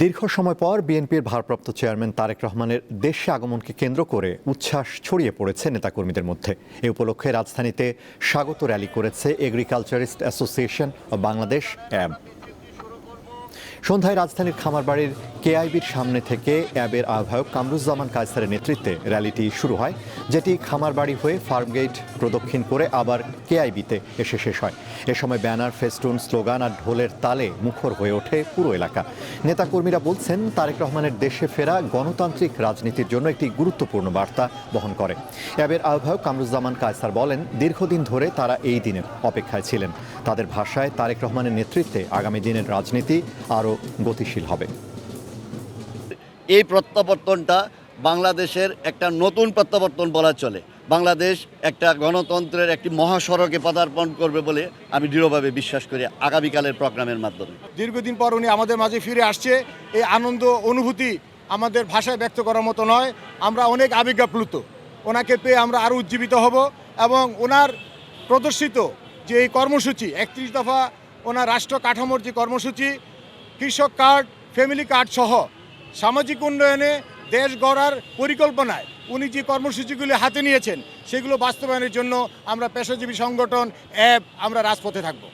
দীর্ঘ সময় পর বিএনপির ভারপ্রাপ্ত চেয়ারম্যান তারেক রহমানের দেশে আগমনকে কেন্দ্র করে উচ্ছ্বাস ছড়িয়ে পড়েছে নেতাকর্মীদের মধ্যে। এ উপলক্ষে রাজধানীতে স্বাগত র্যালি করেছে এগ্রিকালচারিস্ট অ্যাসোসিয়েশন অব বাংলাদেশ অ্যাব সন্ধ্যায় রাজধানীর খামারবাড়ির কেআইবির সামনে থেকে অ্যাবের আহ্বায়ক কামরুজ্জামান কায়সারের নেতৃত্বে র্যালিটি শুরু হয়, যেটি খামারবাড়ি হয়ে ফার্মগেট প্রদক্ষিণ করে আবার কেআইবিতে এসে শেষ হয়। এ সময় ব্যানার, ফেস্টুন, স্লোগান আর ঢোলের তালে মুখর হয়ে ওঠে পুরো এলাকা। নেতাকর্মীরা বলছেন, তারেক রহমানের দেশে ফেরা গণতান্ত্রিক রাজনীতির জন্য একটি গুরুত্বপূর্ণ বার্তা বহন করে। অ্যাবের আহ্বায়ক কামরুজ্জামান কায়সার বলেন, দীর্ঘদিন ধরে তারা এই দিনের অপেক্ষায় ছিলেন। তাদের ভাষায় তারেক রহমানের নেতৃত্বে আগামী দিনের রাজনীতি আরও গতিশীল হবে। এই প্রত্যাবর্তনটা বাংলাদেশের একটা নতুন প্রত্যাবর্তন বলা চলে। বাংলাদেশ একটা গণতন্ত্রের একটি মহাসড়কে পদার্পণ করবে বলে আমি দৃঢ়ভাবে বিশ্বাস করি আগামীকালের প্রোগ্রামের মাধ্যমে। দীর্ঘদিন পর উনি আমাদের মাঝে ফিরে আসছে। এই আনন্দ, অনুভূতি আমাদের ভাষায় ব্যক্ত করার মতো নয়। আমরা অনেক আবেগাপ্লুত। ওনাকে পেয়ে আমরা আরও উজ্জীবিত হব এবং ওনার প্রদর্শিত যে এই কর্মসূচি, একত্রিশ দফা ওনার রাষ্ট্র কাঠামোর যে কর্মসূচি, কৃষক কার্ড, ফ্যামিলি কার্ড সহ সামাজিক উন্নয়নে দেশ গড়ার পরিকল্পনায় উনি যে কর্মসূচিগুলি হাতে নিয়েছেন, সেগুলো বাস্তবায়নের জন্য আমরা পেশাজীবী সংগঠন অ্যাপ আমরা রাজপথে থাকব।